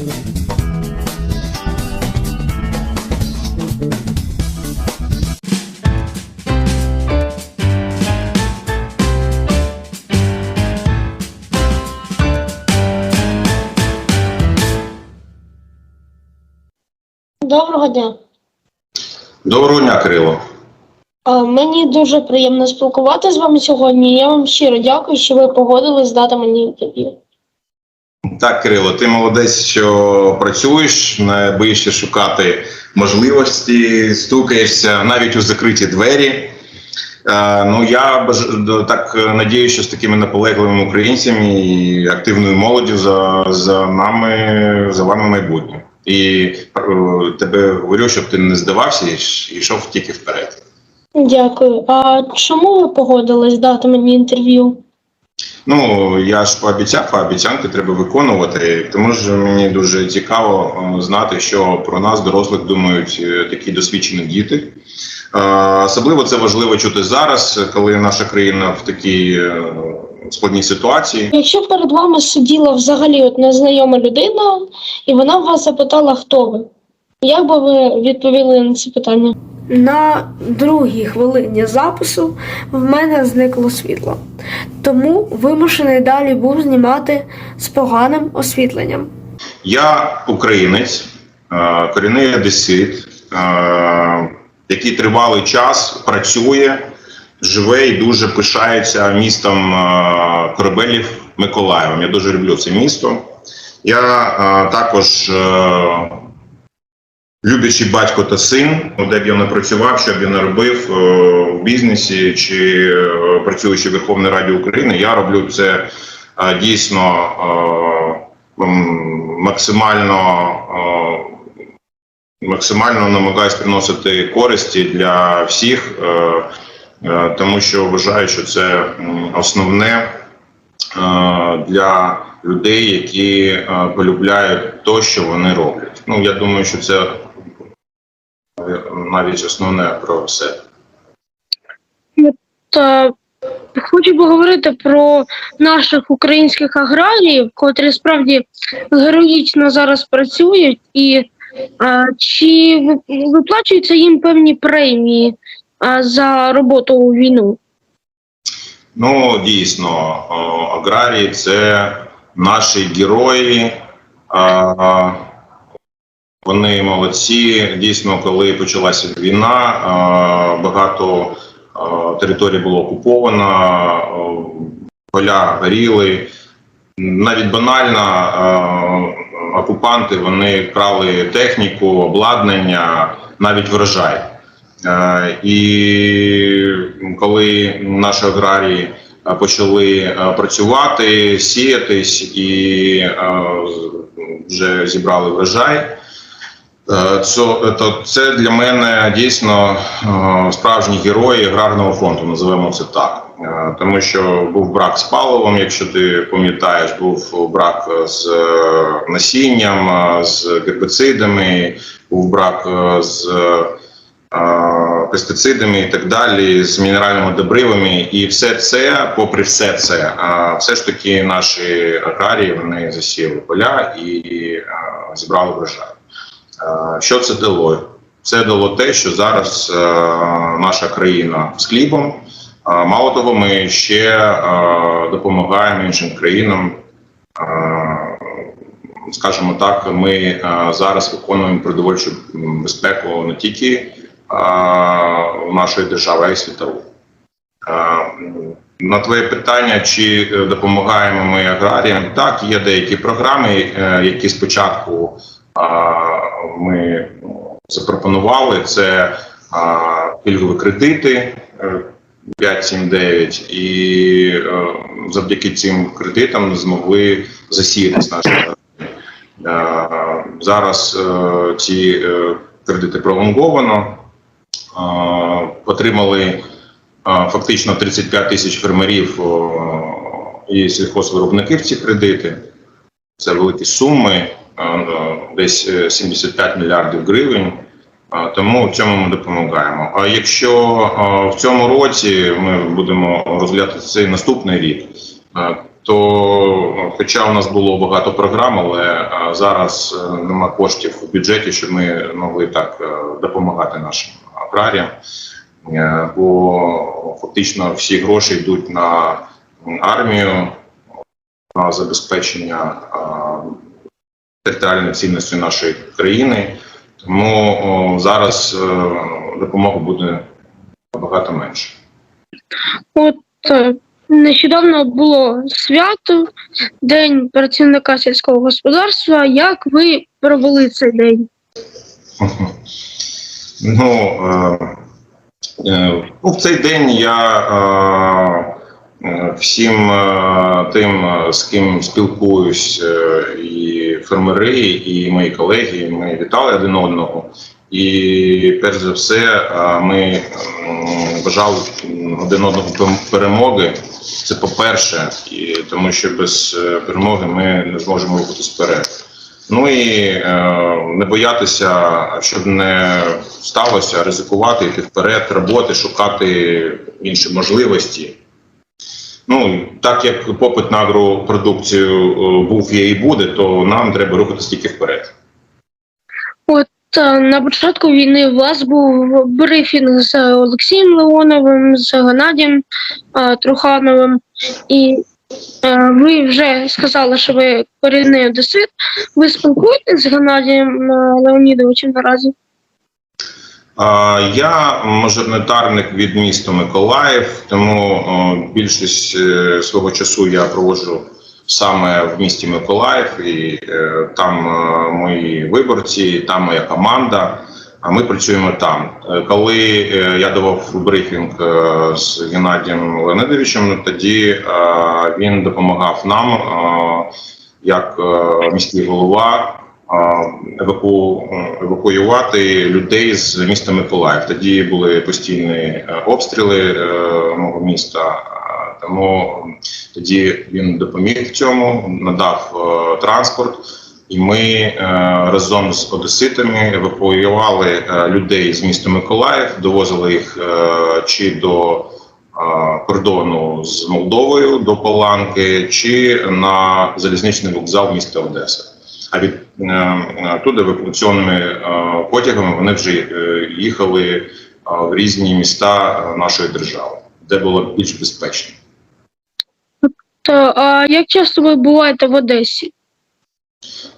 Доброго дня. Доброго дня, Кирило. Мені дуже приємно спілкуватися з вами сьогодні. Я вам щиро дякую, що ви погодились дати мені інтерв'ю. Так, Кирило, ти молодець, що працюєш, не боїшся шукати можливості, стукаєшся навіть у закриті двері. Е, ну я так надіюся, що з такими наполегливими українцями і активною молоддю за, за нами, за вами майбутнє. І е, тебе говорю, щоб ти не здавався і йшов тільки вперед. Дякую. А чому ви погодились дати мені інтерв'ю? Ну я ж пообіцяв, а обіцянки треба виконувати. Тому ж мені дуже цікаво е, знати, що про нас, дорослих, думають е, такі досвідчені діти. Е, Особливо це важливо чути зараз, коли наша країна в такій складній ситуації. Якщо перед вами сиділа взагалі от незнайома людина, і вона вас запитала, хто ви, як би ви відповіли на це питання? На другій хвилині запису в мене зникло світло, тому вимушений далі був знімати з поганим освітленням. Я українець, е, корінний одесит, е, який тривалий час працює, живе і дуже пишається містом е, корабелів Миколаєвом. Я дуже люблю це місто. Я також е, батько та син, Ну, де б я не працював, що б я не робив е, в бізнесі чи е, працюючи в Верховній Раді України, я роблю це е, дійсно. е, максимально е, максимально намагаюсь приносити користі для всіх, е, е, тому що вважаю, що це основне е, для людей, які е, полюбляють то, що вони роблять. Ну я думаю, що це навіть основне про все. Та хочу поговорити про наших українських аграріїв, котрі справді героїчно зараз працюють, і а, чи виплачуються їм певні премії а, за роботу у війну? Ну, дійсно, аграрії це наші герої. А, Вони молодці. Дійсно, коли почалася війна, багато територій було окуповано, поля горіли. Навіть банально окупанти вони крали техніку, обладнання, навіть врожай. Е, І коли наші аграрії е, почали е, працювати, сіятись і е, вже зібрали врожай, е, це, для мене дійсно е, справжні герої аграрного фронту, називаємо це так. Е, Тому що був брак з паливом, якщо ти пам'ятаєш, був брак з е, насінням, е, з гербицидами, був брак е, з е, пестицидами і так далі, з мінеральними добривами, і все це, попри все це, е, все ж таки наші аграрії вони засіяли поля і е, зібрали врожай. Е, Що це дало? Це дало те, що зараз е, наша країна з хлібом. Е, Мало того, ми ще допомагаємо іншим країнам. Скажімо так, ми зараз виконуємо продовольчу безпеку не тільки нашої держави, а й світову. На твоє питання, чи допомагаємо ми аграріям? Так, є деякі програми, які спочатку ми ну, запропонували. Це пільгові кредити е, 5-7-9, і е, завдяки цим кредитам змогли засіятись наші аграрії. Е, Зараз е, ці е, кредити пролонговано. Е, Отримали е, фактично 35 тисяч фермерів е, і сільхозвиробників ці кредити. Це великі суми, е, десь е, 75 мільярдів гривень. Е, Тому в цьому ми допомагаємо. А якщо е, в цьому році ми будемо розглядати цей наступний рік, е, то хоча у нас було багато програм, але е, зараз е, нема коштів у бюджеті, щоб ми могли так е, допомагати нашим аграріям, Е, бо фактично всі гроші йдуть на армію, на забезпечення е, територіальної цінності нашої країни. Тому о, зараз е, допомоги буде набагато менше. От е, нещодавно було свято, День працівника сільського господарства. Як ви провели цей день? Ну, е, е, ну, в цей день я е, всім е, тим, е, з ким спілкуюсь, е, і фермери, і мої колеги, ми вітали один одного. І перш за все, ми бажали один одного перемоги. Це по-перше, і тому що без перемоги ми не зможемо рухатись вперед. Ну і е, не боятися, щоб не сталося, ризикувати, йти вперед, роботи, шукати інші можливості. Ну, так як попит на агропродукцію е, був, є і буде, то нам треба рухатися тільки вперед. Та на початку війни у вас був брифінг з Олексієм Леоновим, з Геннадієм е, Трухановим, і е, ви вже сказали, що ви корінний одесит. Ви спілкуєтесь з Геннадієм е, Леонідовичем наразі? Я мажоритарник від міста Миколаїв, тому більшість е, свого часу я проводжу саме в місті Миколаїв, і е, там е, мої виборці, там моя команда. А ми працюємо там. Коли я давав брифінг з Геннадієм Леонидовичем, ну, тоді він допомагав нам як міський голова еваку, евакуювати людей з міста Миколаїв. Тоді були постійні е, обстріли е, мого міста. Тому тоді він допоміг в цьому, надав е, транспорт, і ми разом з одеситами евакуювали людей з міста Миколаїв, довозили їх чи до кордону з Молдовою до Паланки, чи на залізничний вокзал міста Одеса. А від е, е, туди евакуаційними е, потягами вони вже їхали в різні міста нашої держави, де було більш безпечно. Та а як часто ви буваєте в Одесі?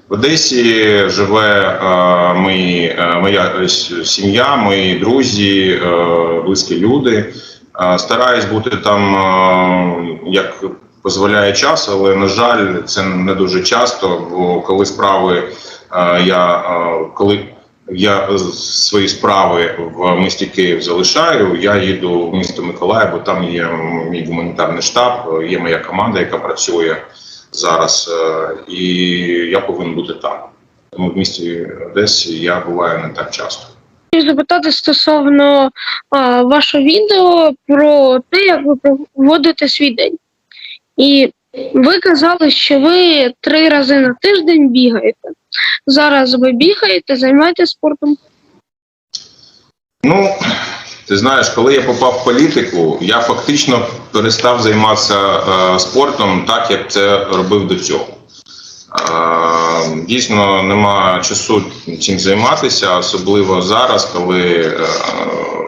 В Одесі живе е, мої, е, моя сім'я, мої друзі, е, близькі люди. Е, стараюсь бути там е, як дозволяє час, але на жаль, це не дуже часто. Бо коли справи е, я е, коли я свої справи в місті Київ залишаю, я їду в місто Миколаїв, бо там є мій гуманітарний штаб, є моя команда, яка працює зараз, е, і я повинен бути там. Тому в місті Одесі я буваю не так часто. Хочу запитати стосовно а, вашого відео про те, як ви проводите свій день. І ви казали, що ви три рази на тиждень бігаєте. Зараз ви бігаєте, займаєтесь спортом. Ну, ти знаєш, коли я попав в політику, я фактично перестав займатися е, спортом так, як це робив до цього. Е, дійсно, нема часу цим займатися, особливо зараз, коли е,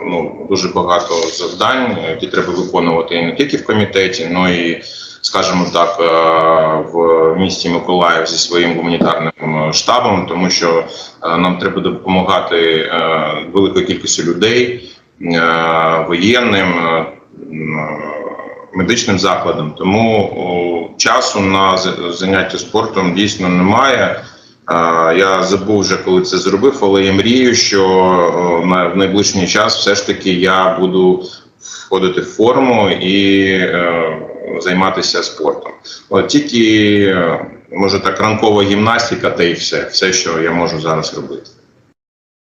ну, дуже багато завдань, які треба виконувати не тільки в комітеті, але і, скажімо так, е, в місті Миколаїв зі своїм гуманітарним штабом, тому що е, нам треба допомагати е, великою кількістю людей, е, воєнним. е, медичним закладам, тому часу на заняття спортом дійсно немає. Я забув вже, коли це зробив, але я мрію, що на в найближчий час все ж таки я буду входити в форму і е, займатися спортом. От тільки е, може так ранкова гімнастика, та й все, все, що я можу зараз робити.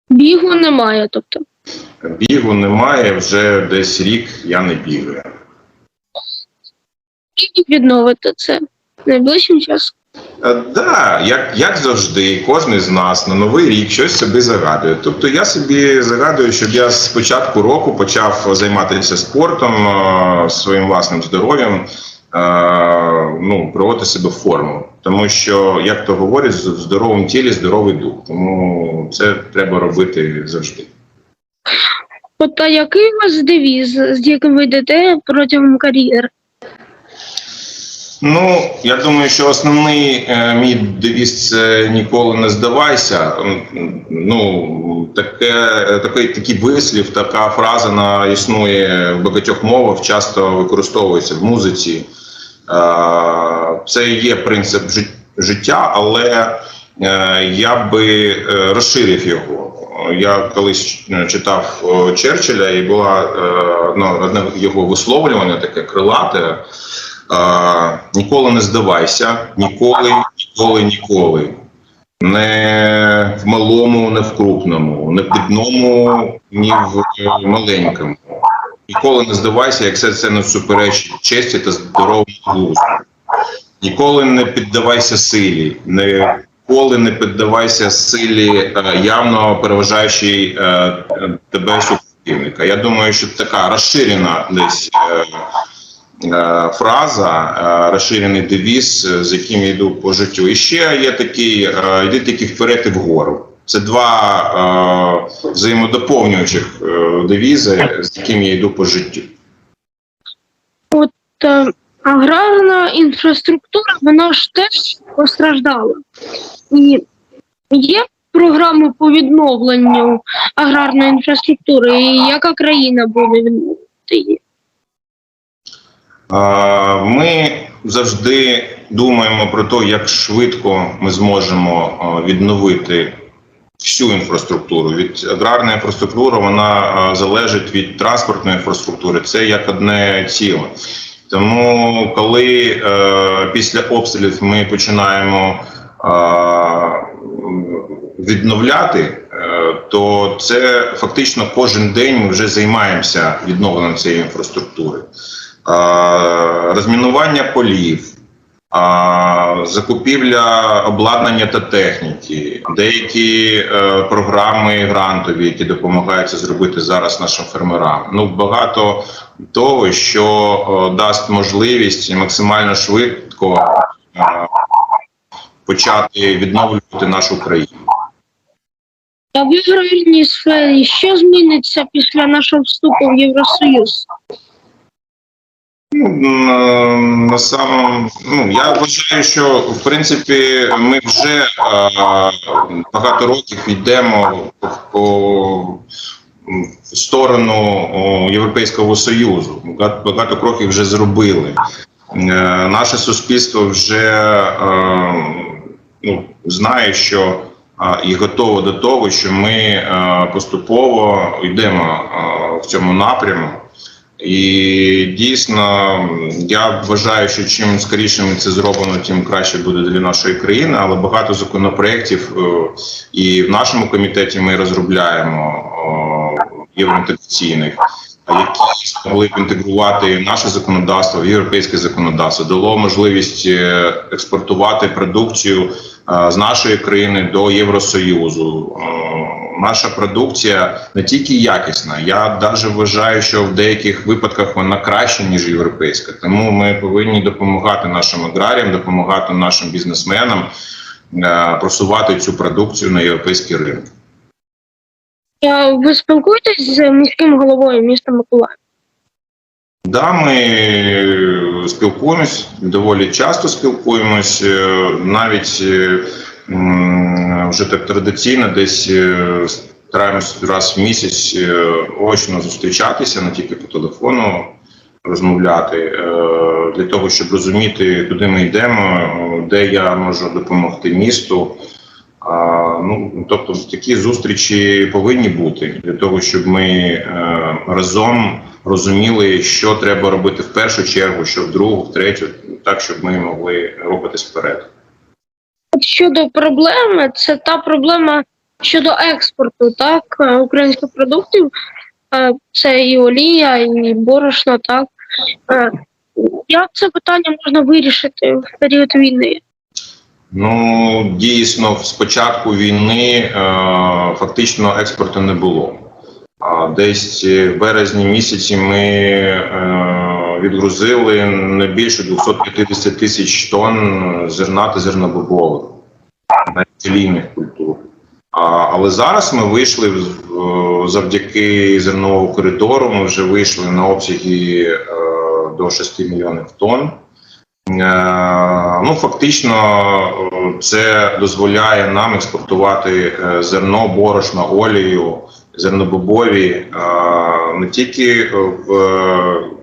Бігу немає, тобто. Бігу немає вже десь рік. Я не бігаю. І відновити це найближчим часом. Е, Да, як, як завжди, кожен з нас на новий рік щось собі загадує. Тобто я собі загадую, щоб я з початку року почав займатися спортом, е, своїм власним здоров'ям. ну, приводити себе в форму. Тому що, як то говорять, в здоровому тілі здоровий дух. Тому це треба робити завжди. От а який у вас девіз, з яким ви йдете протягом кар'єри? Ну, я думаю, що основний е, мій девіз це ніколи не здавайся. Ну, таке, такий, такий вислів, така фраза на, існує в багатьох мовах, часто використовується в музиці. Е, Це є принцип жит- життя, але е, я би е, розширив його. Я колись е, читав Черчилля, і була е, ну, одне його висловлювання, таке крилате. Ніколи не здавайся, ніколи, ніколи, ніколи. Не в малому, не в крупному, не в дрібному, ні в е, маленькому. Ніколи не здавайся, як все це не суперечить честі та здоровому глузду. Ніколи не піддавайся силі, ніколи не піддавайся силі е, явно переважаючій е, тебе супротивника. Я думаю, що така розширена десь фраза, е, розширений девіз, е, з яким я йду по життю. І ще є такий е, йди тільки вперед і вгору. Це два е, взаємодоповнюючих е, девізи, з яким я йду по життю. Та аграрна інфраструктура, вона ж теж постраждала. І є програми по відновленню аграрної інфраструктури, і яка країна буде відновити її? Ми завжди думаємо про те, як швидко ми зможемо е, відновити всю інфраструктуру. Від аграрної інфраструктури вона е, залежить від транспортної інфраструктури. Це як одне ціле. Тому, коли е, після обстрілів ми починаємо відновляти, то це фактично кожен день ми вже займаємося відновленням цієї інфраструктури. Розмінування полів, закупівля обладнання та техніки, деякі е, програми грантові, які допомагають це зробити зараз нашим фермерам. Ну багато того, що е, дасть можливість максимально швидко е, почати відновлювати нашу країну. А в аграрній сфері що зміниться після нашого вступу в Євросоюз? Ну, на, самом, ну я вважаю, що в принципі ми вже е, багато років йдемо по, в сторону Європейського Союзу. Багато, кроків вже зробили. Е, наше суспільство вже е, ну, знає, що е, і готово до того, що ми е, поступово йдемо е, в цьому напряму. І дійсно, я вважаю, що чим скоріше це зробимо, тим краще буде для нашої країни. Але багато законопроєктів е, і в нашому комітеті ми розробляємо євроінтеграційних, які змогли б інтегрувати наше законодавство в європейське законодавство, дало можливість е, експортувати продукцію е, з нашої країни до Євросоюзу. Е, Наша продукція не тільки якісна, я навіть вважаю, що в деяких випадках вона краще ніж європейська. Тому ми повинні допомагати нашим аграріям, допомагати нашим бізнесменам е, просувати цю продукцію на європейський ринок. Ви спілкуєтесь з міським головою міста Миколаїв? Да, ми спілкуємось доволі часто спілкуємось, е, навіть е, вже так традиційно, десь е, стараємось раз в місяць е, очно зустрічатися, не тільки по телефону розмовляти, е, для того, щоб розуміти, куди ми йдемо, де я можу допомогти місту. Ну, тобто такі зустрічі повинні бути для того, щоб ми разом розуміли, що треба робити в першу чергу, що в другу, в третю, так щоб ми могли рухатись вперед. Щодо проблеми, це та проблема щодо експорту, так, е, українських продуктів. Е, Це і олія, і борошно, так. Е, Як це питання можна вирішити в період війни? Ну дійсно, з початку війни фактично експорту не було. А десь в березні місяці ми відгрузили не більше 250 тисяч тонн зерна та зернобобових олійних культур. А, але зараз ми вийшли завдяки зерновому коридору. Ми вже вийшли на обсяги е, до 6 мільйонів тонн. Е, Ну, фактично, е, це дозволяє нам експортувати зерно, борошно, олію, зернобобові не тільки в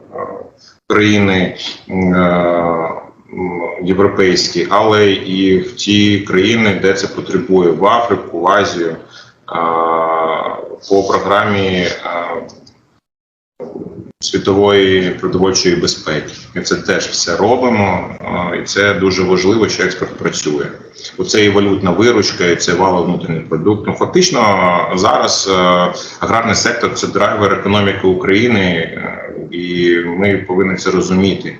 країни е, європейські, але і в ті країни, де це потребує в Африку, в Азію е, по програмі е, світової продовольчої безпеки. Ми це теж все робимо, і це дуже важливо, що експорт працює. Оце і валютна виручка, і це валовий внутрішній продукт. Ну фактично зараз аграрний сектор це драйвер економіки України, і ми повинні це розуміти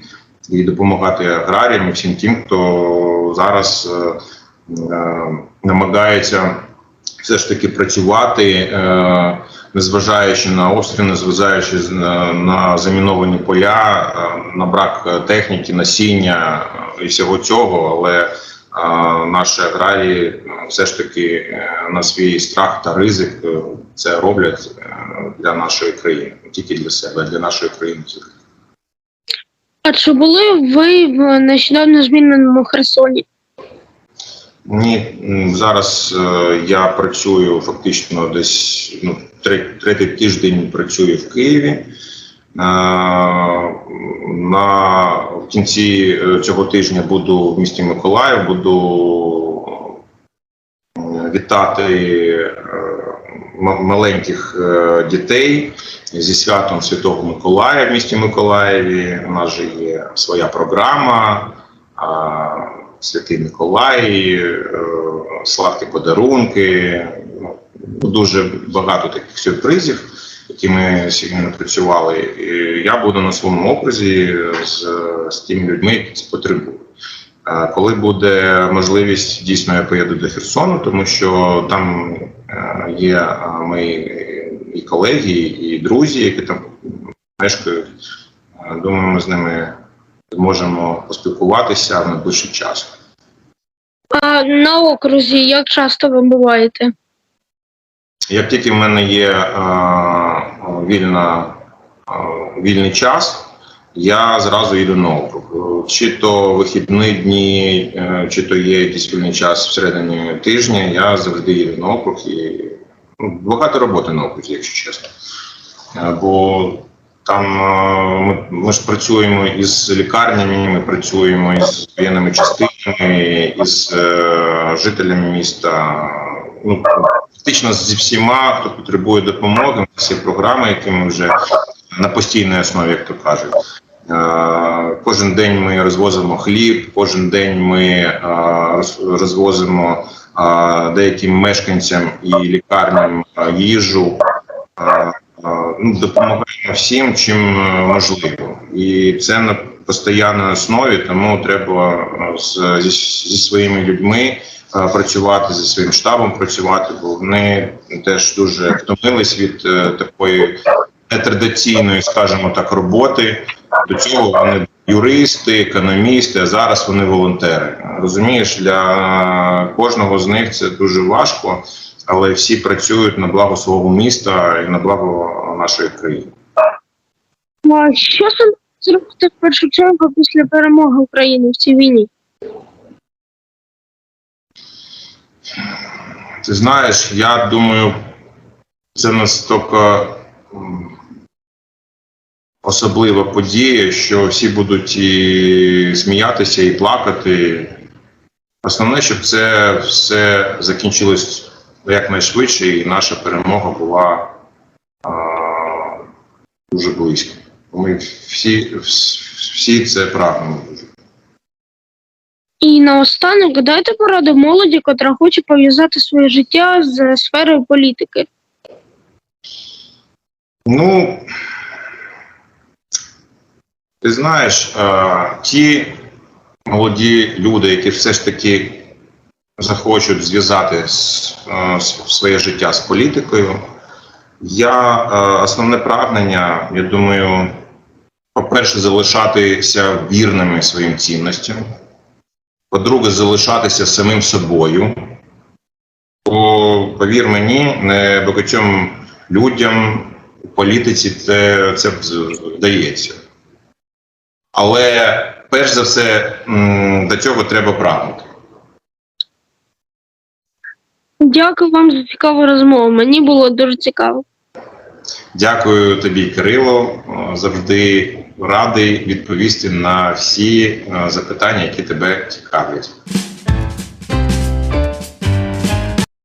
і допомагати аграріям і всім тим, хто зараз е, е, намагається все ж таки працювати, е, незважаючи на обстріли, незважаючи на, заміновані поля, на брак техніки, насіння і всього цього, але наші аграрії е, все ж таки е, на свій страх та ризик е, це роблять е, для нашої країни, не тільки для себе, а для нашої країни. А чи були ви в нещодавно зміненому Херсоні? Ні, зараз я працюю фактично десь ну, третій тиждень працюю в Києві. Е, на в кінці е, цього тижня буду в місті Миколаїв, буду е, вітати маленьких дітей зі святом Святого Миколая в місті Миколаєві. У нас же є своя програма. Святий Миколай, сладкі подарунки. Ну, дуже багато таких сюрпризів, які ми сьогодні напрацювали. І я буду на своєму окрузі з, з тими людьми, які це потребують. Коли буде можливість, дійсно я поїду до Херсону, тому що там е, є е, мої і колеги, і друзі, які там мешкають. Думаю, ми з ними зможемо поспілкуватися в найближчий час. А на окрузі як часто ви буваєте? Як тільки в мене є е, вільна, е, вільний час, я зразу йду на округ. Е, Чи то вихідні дні, е, чи то є якийсь вільний час всередині тижня, я завжди їду на округ і ну, багато роботи на окрузі, якщо чесно. Е, Бо там е, ми, ми ж працюємо із лікарнями, ми працюємо із воєнними частинами, із е, жителями міста. Ну, фактично зі всіма, хто потребує допомоги. Є програми, які ми вже на постійній основі, як то кажуть. Е, Кожен день ми розвозимо хліб, кожен день ми е, розвозимо е, деяким мешканцям і лікарням їжу. Ну, допомагаємо всім, чим можливо, і це на постійній основі, тому треба зі, своїми людьми працювати зі своїм штабом, працювати, бо вони теж дуже втомились від е, такої нетрадиційної, скажімо так, роботи. До цього вони юристи, економісти, а зараз вони волонтери. Розумієш, для кожного з них це дуже важко, але всі працюють на благо свого міста і на благо нашої країни. Що саме зробити в першу чергу після перемоги України в цій війні? Ти знаєш, я думаю, це настільки особлива подія, що всі будуть і сміятися, і плакати. Основне, щоб це все закінчилось якнайшвидше, і наша перемога була а, дуже близько. Ми всі, всі це прагнемо дуже. І наостанок дайте пораду молоді, котра хоче пов'язати своє життя з сферою політики. Ну, ти знаєш, е, ті молоді люди, які все ж таки захочуть зв'язати е, своє життя з політикою, я е, основне прагнення, я думаю, по-перше, залишатися вірними своїм цінностям. По-друге, залишатися самим собою. Бо, повір мені, не багатьом людям у політиці це, це вдається. Але перш за все, до цього треба прагнути. Дякую вам за цікаву розмову. Мені було дуже цікаво. Дякую тобі, Кирило. Е, Завжди радий відповісти на всі е, запитання, які тебе цікавлять.